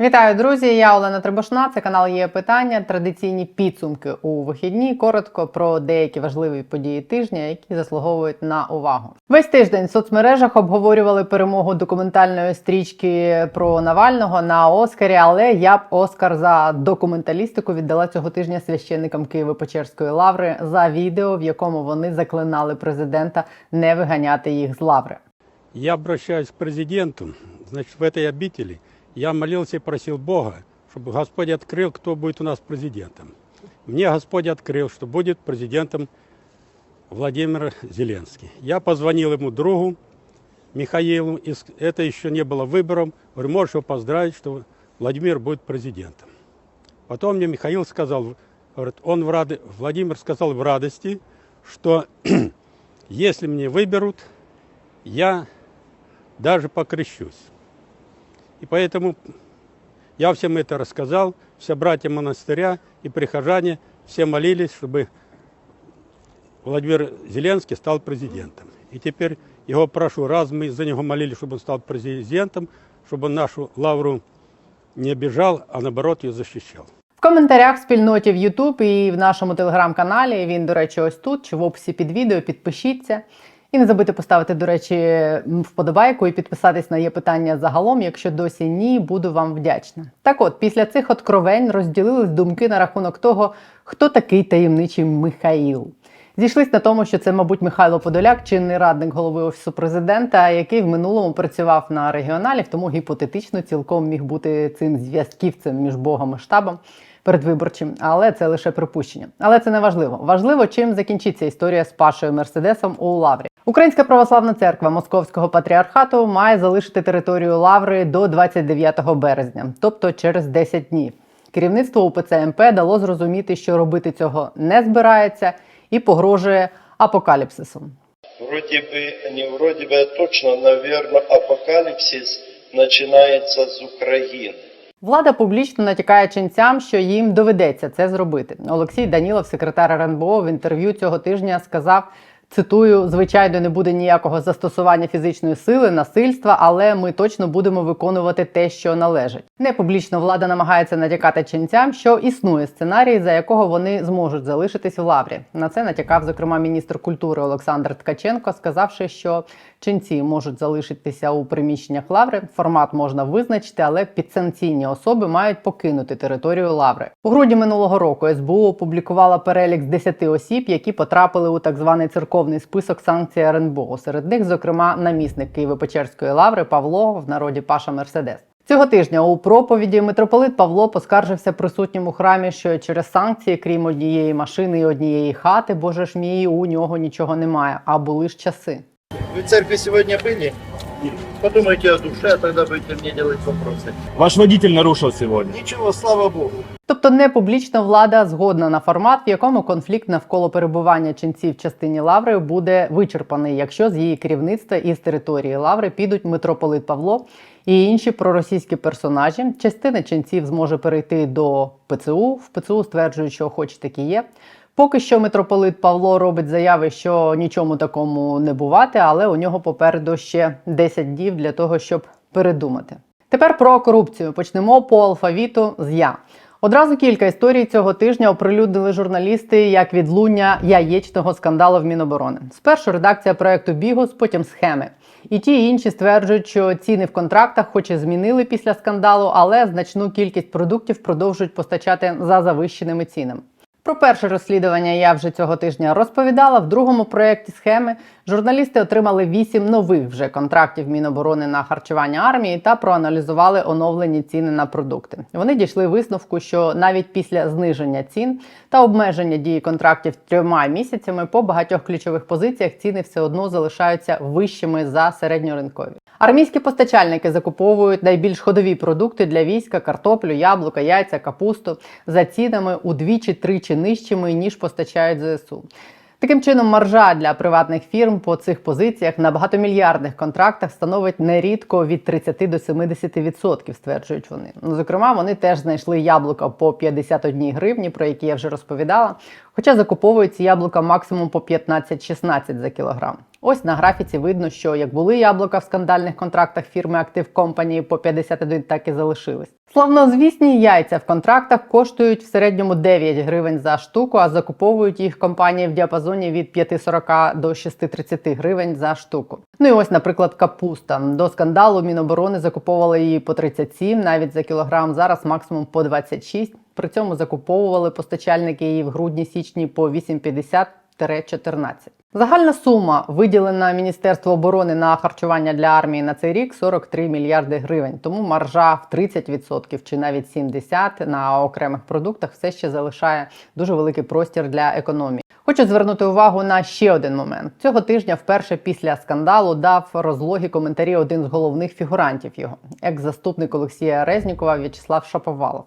Вітаю, друзі! Я Олена Требушна. Це канал є питання. Традиційні підсумки у вихідні. Коротко про деякі важливі події тижня, які заслуговують на увагу. Весь тиждень в соцмережах обговорювали перемогу документальної стрічки про Навального на Оскарі. Але я б Оскар за документалістику віддала цього тижня священникам Києво-Печерської лаври за відео, в якому вони заклинали президента не виганяти їх з лаври. Я обращаюсь к президенту. Значит, в этой обители я молился и просил Бога, чтобы Господь открыл, кто будет у нас президентом. Мне Господь открыл, что будет президентом Владимир Зеленский. Я позвонил ему другу Михаилу, и это еще не было выбором. Говорю, можешь его поздравить, что Владимир будет президентом. Потом мне Михаил сказал, говорит, он в рады, Владимир сказал в радости, что если мне выберут, я даже покрещусь. И поэтому я всем это рассказал, все братья монастыря и прихожане, все молились, чтобы Владимир Зеленский стал президентом. И теперь его прошу, раз мы за него молились, чтобы он стал президентом, чтобы он нашу лавру не обижал, а наоборот ее защищал. В коментарях в спільноті в YouTube і в нашому телеграм-каналі. Він, до речі, ось тут чи в описі під відео. Підпишіться. І не забудьте поставити, до речі, вподобайку і підписатись на є питання загалом. Якщо досі ні, буду вам вдячна. Так от, після цих откровень розділились думки на рахунок того, хто такий таємничий Михаїл. Зійшлись на тому, що це, мабуть, Михайло Подоляк, чинний радник голови офісу президента, який в минулому працював на регіоналів, тому гіпотетично цілком міг бути цим зв'язківцем між Богом і штабом передвиборчим. Але це лише припущення. Але це не важливо. Важливо, чим закінчиться історія з Пашою Мерседесом у Лаврі. Українська православна церква Московського патріархату має залишити територію Лаври до 29 березня, тобто через 10 днів. Керівництво УПЦ МП дало зрозуміти, що робити цього не збирається, і погрожує апокаліпсисом. Вроде бы, не вроде бы, а точно, наверное, апокалипсис начинается с Украины. Влада публічно натякає ченцям, що їм доведеться це зробити. Олексій Данілов, секретар РНБО, в інтерв'ю цього тижня сказав. Цитую, звичайно, не буде ніякого застосування фізичної сили, насильства, але ми точно будемо виконувати те, що належить. Непублічно влада намагається натякати ченцям, що існує сценарій, за якого вони зможуть залишитись в лаврі. На це натякав зокрема міністр культури Олександр Ткаченко, сказавши, що ченці можуть залишитися у приміщеннях лаври. Формат можна визначити, але підсанкційні особи мають покинути територію лаври. У грудні минулого року СБУ опублікувала перелік з 10 осіб, які потрапили у так званий церковний список санкцій РНБО. Серед них, зокрема, намісник Києво-Печерської лаври Павло в народі Паша Мерседес. Цього тижня у проповіді митрополит Павло поскаржився присутнім у храмі, що через санкції, крім однієї машини і однієї хати, боже ж мій, у нього нічого немає, а були ж часи. Вы в церкви сегодня были? Подумайте о душе, а тогда будете мне делать вопросы. Ваш водитель нарушил сегодня. Ничего, слава Богу. Тобто не публічно влада згодна на формат, в якому конфлікт навколо перебування ченців в частині лаври буде вичерпаний, якщо з її керівництва і з території лаври підуть митрополит Павло і інші проросійські персонажі. Частина ченців зможе перейти до ПЦУ. В ПЦУ стверджують, що хоч такі є. Поки що митрополит Павло робить заяви, що нічому такому не бувати, але у нього попереду ще 10 днів для того, щоб передумати. Тепер про корупцію почнемо по алфавіту з я. Одразу кілька історій цього тижня оприлюднили журналісти як відлуння яєчного скандалу в Міноборони. Спершу редакція проекту Бігус, потім схеми. І ті і інші стверджують, що ціни в контрактах, хоч і змінили після скандалу, але значну кількість продуктів продовжують постачати за завищеними цінами. Про перше розслідування я вже цього тижня розповідала. В другому проєкті схеми журналісти отримали вісім нових вже контрактів Міноборони на харчування армії та проаналізували оновлені ціни на продукти. Вони дійшли висновку, що навіть після зниження цін та обмеження дії контрактів трьома місяцями по багатьох ключових позиціях ціни все одно залишаються вищими за середньоринкові. Армійські постачальники закуповують найбільш ходові продукти для війська: картоплю, яблука, яйця, капусту за цінами удвічі-тричі нижчими ніж постачають ЗСУ. Таким чином, маржа для приватних фірм по цих позиціях на багатомільярдних контрактах становить нерідко від 30 до 70%, стверджують вони. Ну, зокрема, вони теж знайшли яблука по 51 гривні, про які я вже розповідала. Хоча закуповують ці яблука максимум по 15-16 за кілограм. Ось на графіці видно, що як були яблука в скандальних контрактах фірми Актив Компанії по 51, так і залишились. Славнозвісні яйця в контрактах коштують в середньому 9 гривень за штуку, а закуповують їх компанії в діапазоні від 5,40 до 6,30 гривень за штуку. Ну і ось, наприклад, капуста. До скандалу Міноборони закуповували її по 37, навіть за кілограм. Зараз максимум по 26. При цьому закуповували постачальники її в грудні-січні по 8,50-14. Загальна сума, виділена Міністерству оборони на харчування для армії на цей рік 43 мільярди гривень. Тому маржа в 30% чи навіть 70% на окремих продуктах все ще залишає дуже великий простір для економії. Хочу звернути увагу на ще один момент. Цього тижня, вперше після скандалу, дав розлогі коментарі один з головних фігурантів його, екс-заступник Олексія Резнікова В'ячеслав Шаповалов.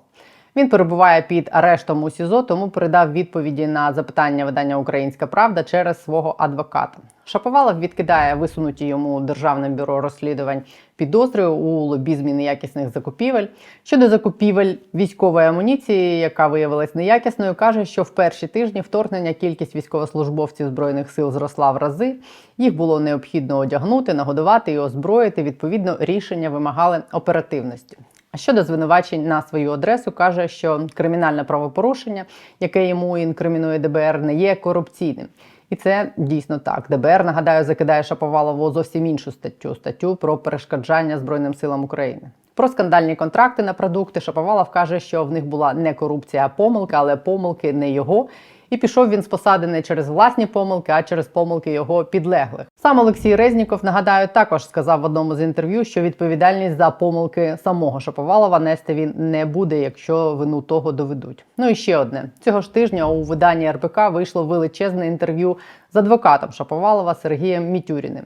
Він перебуває під арештом у СІЗО, тому передав відповіді на запитання видання Українська Правда через свого адвоката. Шаповалов відкидає висунуті йому Державним бюро розслідувань підозри у лобізмі неякісних закупівель. Щодо закупівель військової амуніції, яка виявилась неякісною, каже, що в перші тижні вторгнення кількість військовослужбовців збройних сил зросла в рази. Їх було необхідно одягнути, нагодувати і озброїти. Відповідно, рішення вимагали оперативності. Щодо звинувачень на свою адресу, каже, що кримінальне правопорушення, яке йому інкримінує ДБР, не є корупційним. І це дійсно так. ДБР, нагадаю, закидає Шаповалову зовсім іншу статтю статтю про перешкоджання Збройним силам України. Про скандальні контракти на продукти Шаповалов каже, що в них була не корупція, а помилка, але помилки не його. І пішов він з посади не через власні помилки, а через помилки його підлеглих. Сам Олексій Резніков, нагадаю, також сказав в одному з інтерв'ю, що відповідальність за помилки самого Шаповалова нести він не буде, якщо вину того доведуть. Ну і ще одне цього ж тижня у виданні РБК вийшло величезне інтерв'ю з адвокатом Шаповалова Сергієм Мітюріним.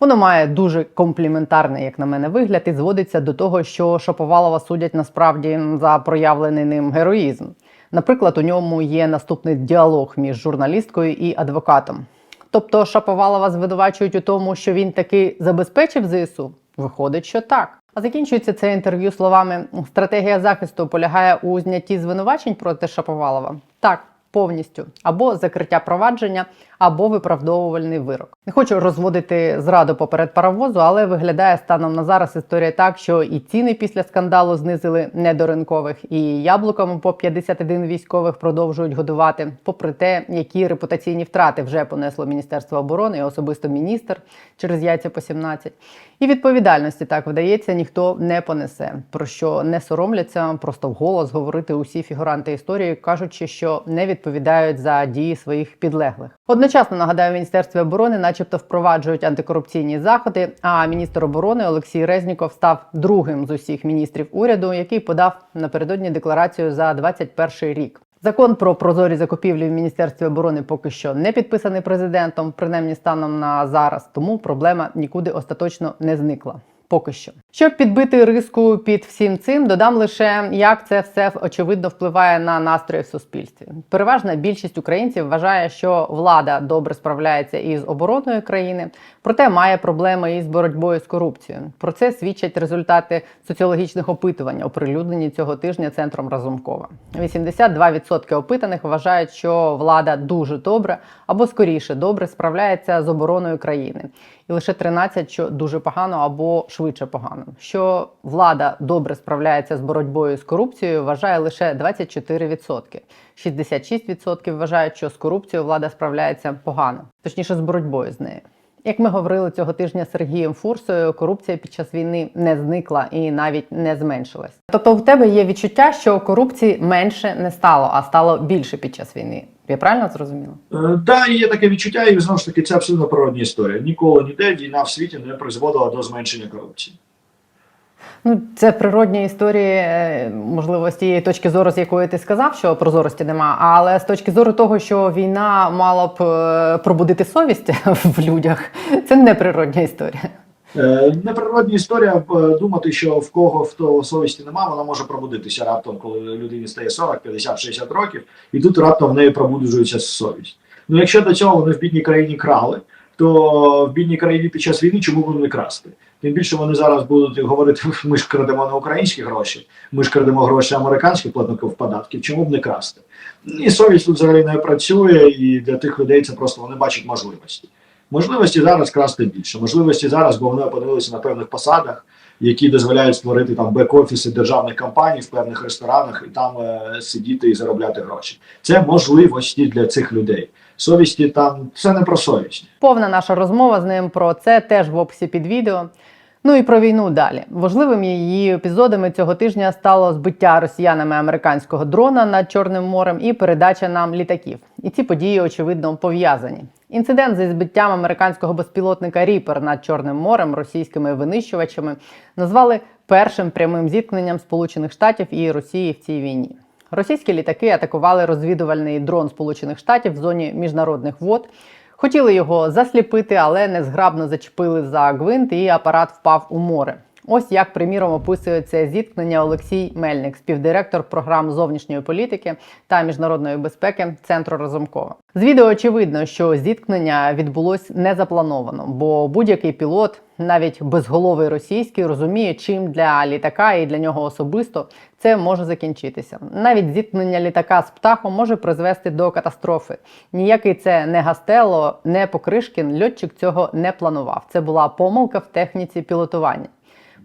Воно має дуже компліментарний, як на мене, вигляд, і зводиться до того, що Шаповалова судять насправді за проявлений ним героїзм. Наприклад, у ньому є наступний діалог між журналісткою і адвокатом. Тобто Шаповалова звинувачують у тому, що він таки забезпечив ЗСУ? Виходить, що так. А закінчується це інтерв'ю словами: стратегія захисту полягає у знятті звинувачень проти Шаповалова. Так, повністю або закриття провадження, або виправдовувальний вирок. Не хочу розводити зраду поперед паровозу, але виглядає станом на зараз історія так, що і ціни після скандалу знизили не до ринкових, і яблуками по 51 військових продовжують годувати, попри те, які репутаційні втрати вже понесло Міністерство оборони і особисто міністр через яйця по 17. І відповідальності так вдається, ніхто не понесе. Про що не соромляться, просто вголос говорити усі фігуранти історії, кажучи, що не відповідають за дії своїх підлеглих. Одночасно нагадаю, в міністерстві оборони, начебто, впроваджують антикорупційні заходи. А міністр оборони Олексій Резніков став другим з усіх міністрів уряду, який подав напередодні декларацію за 2021 рік. Закон про прозорі закупівлі в міністерстві оборони поки що не підписаний президентом, принаймні станом на зараз. Тому проблема нікуди остаточно не зникла. Поки що, щоб підбити риску під всім цим, додам лише як це все очевидно впливає на настрої в суспільстві. Переважна більшість українців вважає, що влада добре справляється із обороною країни, проте має проблеми із боротьбою з корупцією. Про це свідчать результати соціологічних опитувань, оприлюднені цього тижня центром Разумкова. 82% опитаних вважають, що влада дуже добре або скоріше добре справляється з обороною країни, і лише 13% що дуже погано або швидше погано. Що влада добре справляється з боротьбою з корупцією, вважає лише 24%. 66% вважають, що з корупцією влада справляється погано, точніше з боротьбою з нею. Як ми говорили цього тижня з Сергієм Фурсою, корупція під час війни не зникла і навіть не зменшилась. Тобто, в тебе є відчуття, що корупції менше не стало, а стало більше під час війни. Я правильно зрозуміла? Так, да, є таке відчуття, і знову ж таки це абсолютно природна історія. Ніколи ніде війна в світі не призводила до зменшення корупції. Ну, це природні історії, е, можливо, з тієї точки зору, з якої ти сказав, що прозорості нема. Але з точки зору того, що війна мала б е, пробудити совість в людях, це не природня історія. Е, Неприродна історія думати, що в кого в того совісті нема, вона може пробудитися раптом, коли людині стає 40, 50, 60 років, і тут раптом в неї пробуджується совість. Ну якщо до цього вони в бідній країні крали, то в бідній країні під час війни чому вони не красти? Тим більше вони зараз будуть говорити, ми ж крадемо на українські гроші, ми ж крадемо гроші американських платників податків, чому б не красти? І совість тут взагалі не працює, і для тих людей це просто вони бачать можливості. Можливості зараз красти більше. Можливості зараз, бо вони опинилися на певних посадах, які дозволяють створити там бек-офіси державних компаній в певних ресторанах і там е, сидіти і заробляти гроші. Це можливості для цих людей. Совісті там це не про совість. Повна наша розмова з ним про це теж в описі під відео. Ну і про війну далі. Важливими її епізодами цього тижня стало збиття росіянами американського дрона над Чорним морем і передача нам літаків. І ці події очевидно пов'язані. Інцидент зі збиттям американського безпілотника Ріпер над Чорним морем російськими винищувачами назвали першим прямим зіткненням Сполучених Штатів і Росії в цій війні. Російські літаки атакували розвідувальний дрон Сполучених Штатів в зоні міжнародних вод. Хотіли його засліпити, але незграбно зачепили за гвинт, і апарат впав у море. Ось як, приміром, описує це зіткнення Олексій Мельник, співдиректор програм зовнішньої політики та міжнародної безпеки Центру Разумкова. З відео очевидно, що зіткнення відбулось незаплановано, бо будь-який пілот, навіть безголовий російський, розуміє, чим для літака і для нього особисто це може закінчитися. Навіть зіткнення літака з птахом може призвести до катастрофи. Ніякий це не Гастело, не Покришкін. Льотчик цього не планував. Це була помилка в техніці пілотування.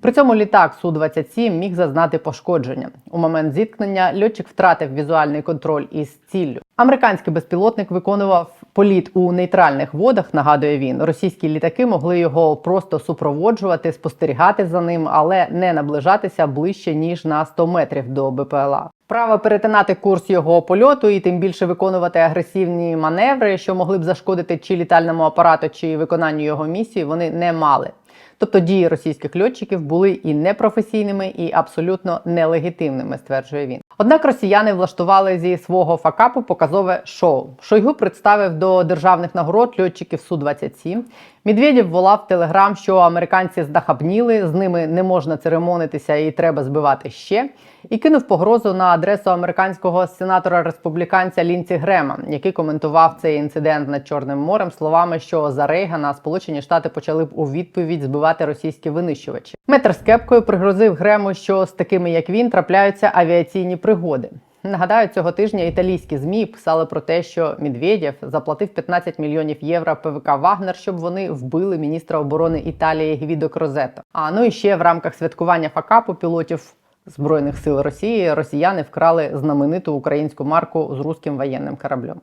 При цьому літак Су-27 міг зазнати пошкодження. У момент зіткнення льотчик втратив візуальний контроль із ціллю. Американський безпілотник виконував політ у нейтральних водах. Нагадує він. Російські літаки могли його просто супроводжувати, спостерігати за ним, але не наближатися ближче ніж на 100 метрів до БПЛА. Право перетинати курс його польоту і тим більше виконувати агресивні маневри, що могли б зашкодити чи літальному апарату, чи виконанню його місії, вони не мали. Тобто дії російських льотчиків були і непрофесійними, і абсолютно нелегітимними, стверджує він. Однак росіяни влаштували зі свого факапу показове шоу. Шойгу представив до державних нагород льотчиків су 27 Медведєв волав телеграм, що американці здахабніли, з ними не можна церемонитися і треба збивати ще. І кинув погрозу на адресу американського сенатора республіканця Лінці Грема, який коментував цей інцидент над Чорним морем словами, що за Рейгана Сполучені Штати почали б у відповідь збивати російські винищувачі. Метр з кепкою пригрозив Грему, що з такими як він трапляються авіаційні пригоди. Нагадаю, цього тижня італійські змі писали про те, що Медведєв заплатив 15 мільйонів євро ПВК Вагнер, щоб вони вбили міністра оборони Італії Гвідо Крозето. А ну і ще в рамках святкування факапу пілотів збройних сил Росії росіяни вкрали знамениту українську марку з руським воєнним кораблем.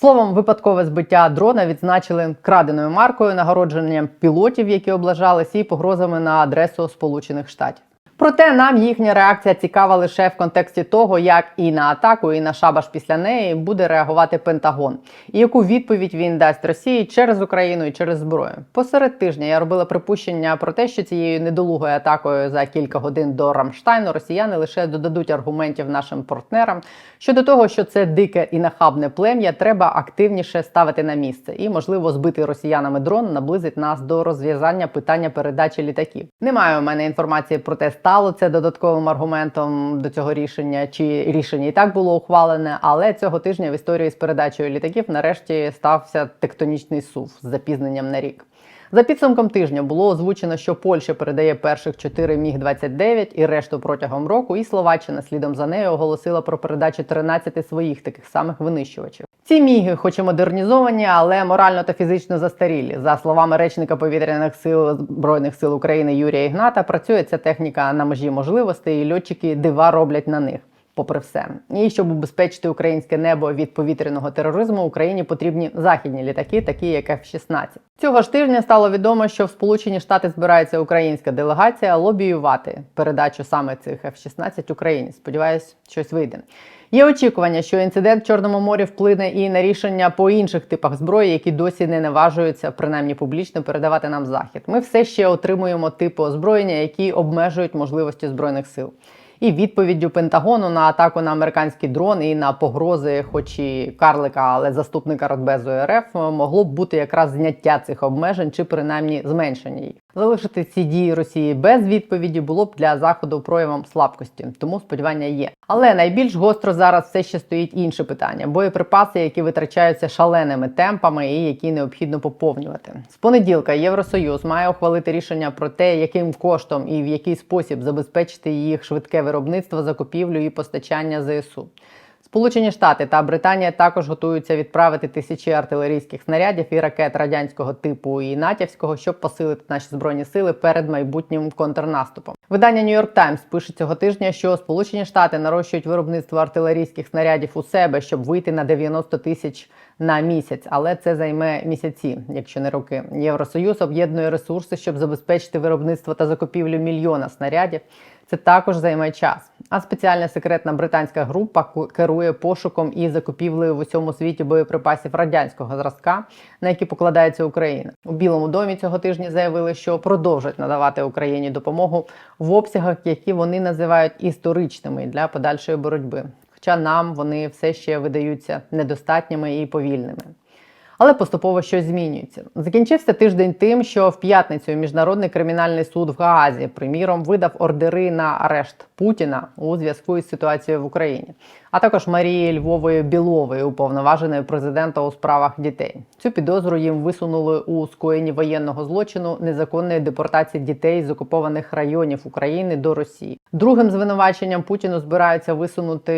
Словом, випадкове збиття дрона відзначили краденою маркою, нагородженням пілотів, які облажались, і погрозами на адресу Сполучених Штатів. Проте нам їхня реакція цікава лише в контексті того, як і на атаку, і на шабаш після неї буде реагувати Пентагон, і яку відповідь він дасть Росії через Україну і через зброю. Посеред тижня я робила припущення про те, що цією недолугою атакою за кілька годин до Рамштайну росіяни лише додадуть аргументів нашим партнерам щодо того, що це дике і нахабне плем'я, треба активніше ставити на місце, і можливо збитий росіянами дрон наблизить нас до розв'язання питання передачі літаків. Немає у мене інформації про те, стало це додатковим аргументом до цього рішення, чи рішення і так було ухвалене. Але цього тижня в історії з передачею літаків нарешті стався тектонічний сув з запізненням на рік. За підсумком тижня було озвучено, що Польща передає перших 4 міг 29 і решту протягом року. І Словаччина слідом за нею оголосила про передачу 13 своїх таких самих винищувачів. Ці міги, хоч і модернізовані, але морально та фізично застарілі. За словами речника повітряних сил збройних сил України Юрія Ігната, працює ця техніка на межі можливостей, і льотчики дива роблять на них. Попри все, і щоб убезпечити українське небо від повітряного тероризму, Україні потрібні західні літаки, такі як F-16. Цього ж тижня стало відомо, що в Сполучені Штати збирається українська делегація лобіювати передачу саме цих F-16 Україні. Сподіваюсь, щось вийде. Є очікування, що інцидент в Чорному морі вплине і на рішення по інших типах зброї, які досі не наважуються, принаймні публічно передавати нам захід. Ми все ще отримуємо типи озброєння, які обмежують можливості збройних сил. І відповіддю Пентагону на атаку на американські дрони і на погрози, хоч і карлика, але заступника Радбезу РФ, могло б бути якраз зняття цих обмежень чи принаймні зменшення їх. Залишити ці дії Росії без відповіді було б для заходу проявом слабкості, тому сподівання є. Але найбільш гостро зараз все ще стоїть інше питання: боєприпаси, які витрачаються шаленими темпами і які необхідно поповнювати. З понеділка Євросоюз має ухвалити рішення про те, яким коштом і в який спосіб забезпечити їх швидке виробництво, закупівлю і постачання ЗСУ. Сполучені Штати та Британія також готуються відправити тисячі артилерійських снарядів і ракет радянського типу і натівського, щоб посилити наші збройні сили перед майбутнім контрнаступом. Видання York Times пише цього тижня, що Сполучені Штати нарощують виробництво артилерійських снарядів у себе, щоб вийти на 90 тисяч на місяць, але це займе місяці, якщо не роки. Євросоюз об'єднує ресурси, щоб забезпечити виробництво та закупівлю мільйона снарядів. Це також займе час. А спеціальна секретна британська група керує пошуком і закупівлею в усьому світі боєприпасів радянського зразка, на які покладається Україна. У Білому домі цього тижня заявили, що продовжать надавати Україні допомогу в обсягах, які вони називають історичними для подальшої боротьби. Хоча нам вони все ще видаються недостатніми і повільними. Але поступово щось змінюється. Закінчився тиждень тим, що в п'ятницю міжнародний кримінальний суд в Гаазі, приміром, видав ордери на арешт Путіна у зв'язку із ситуацією в Україні, а також Марії Львової Білової, уповноваженої президента у справах дітей. Цю підозру їм висунули у скоєнні воєнного злочину незаконної депортації дітей з окупованих районів України до Росії. Другим звинуваченням Путіну збираються висунути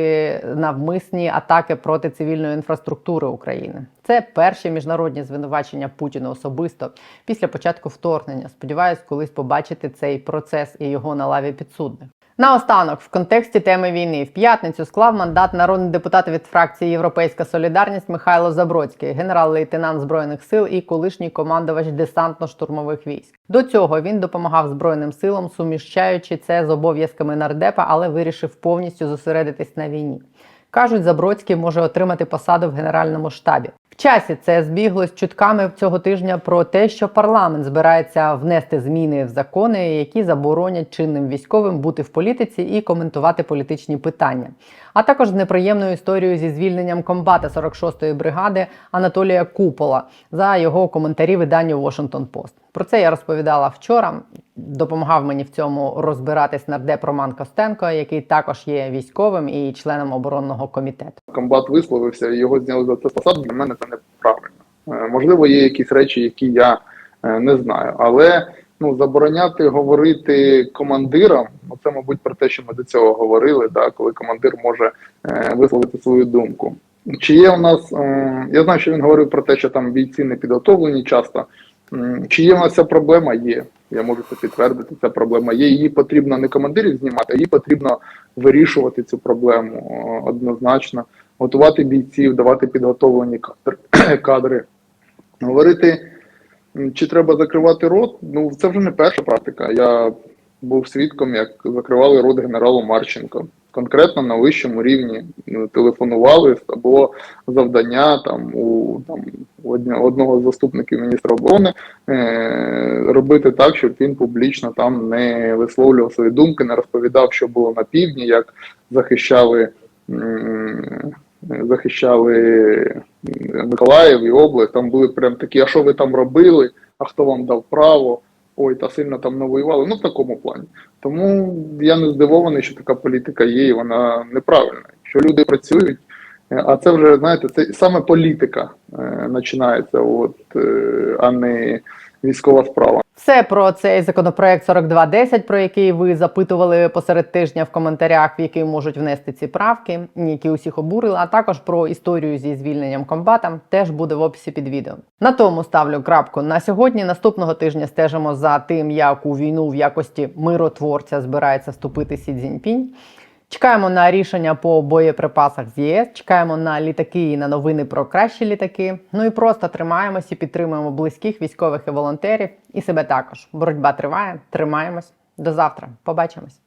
навмисні атаки проти цивільної інфраструктури України. Це перші міжнародні звинувачення Путіна особисто після початку вторгнення. Сподіваюсь, колись побачити цей процес і його на лаві підсудних. Наостанок, в контексті теми війни, в п'ятницю склав мандат народний депутат від фракції Європейська Солідарність Михайло Забродський, генерал-лейтенант збройних сил і колишній командувач десантно-штурмових військ. До цього він допомагав збройним силам, суміщаючи це з обов'язками нардепа, але вирішив повністю зосередитись на війні. Кажуть, Забродський може отримати посаду в генеральному штабі. Часі це збіглось чутками цього тижня про те, що парламент збирається внести зміни в закони, які заборонять чинним військовим бути в політиці і коментувати політичні питання. А також з неприємною історією зі звільненням комбата 46-ї бригади Анатолія Купола за його коментарі виданню Washington Post. Про це я розповідала вчора. Допомагав мені в цьому розбиратись нардеп Роман Костенко, який також є військовим і членом оборонного комітету. комбат висловився його зняли за це з посади, для мене це неправильно. Е, Можливо, є якісь речі, які я е, не знаю, але ну забороняти говорити командирам, це, мабуть, про те, що ми до цього говорили, да, коли командир може е, висловити свою думку. Чи є у нас, е, я знаю, що він говорив про те, що там бійці не підготовлені часто. Чи є у нас ця проблема? Є. Я можу це підтвердити. Ця проблема є. Її потрібно не командирів знімати, а її потрібно вирішувати цю проблему однозначно, готувати бійців, давати підготовлені кадри. Говорити, чи треба закривати рот, ну це вже не перша практика. Я був свідком, як закривали рот генералу Марченко. Конкретно на вищому рівні ну, телефонували або завдання там у там одного з заступників міністра оборони е, робити так, щоб він публічно там не висловлював свої думки, не розповідав, що було на півдні, як захищали. Захищали Миколаїв і область, там були прям такі, а що ви там робили, а хто вам дав право, ой, та сильно там навоювали. Ну, в такому плані. Тому я не здивований, що така політика є, і вона неправильна. Що люди працюють, е, а це вже, знаєте, це саме політика е, починається, от, е, а не військова справа. Все про цей законопроект 4210, про який ви запитували посеред тижня в коментарях, в який можуть внести ці правки, які усіх обурили, а також про історію зі звільненням комбата, теж буде в описі під відео. На тому ставлю крапку на сьогодні. Наступного тижня стежимо за тим, як у війну в якості миротворця збирається вступити Сі Цзіньпінь. Чекаємо на рішення по боєприпасах з ЄС, чекаємо на літаки і на новини про кращі літаки. Ну і просто тримаємось і підтримуємо близьких військових і волонтерів, і себе також. Боротьба триває, тримаємось. До завтра. Побачимось.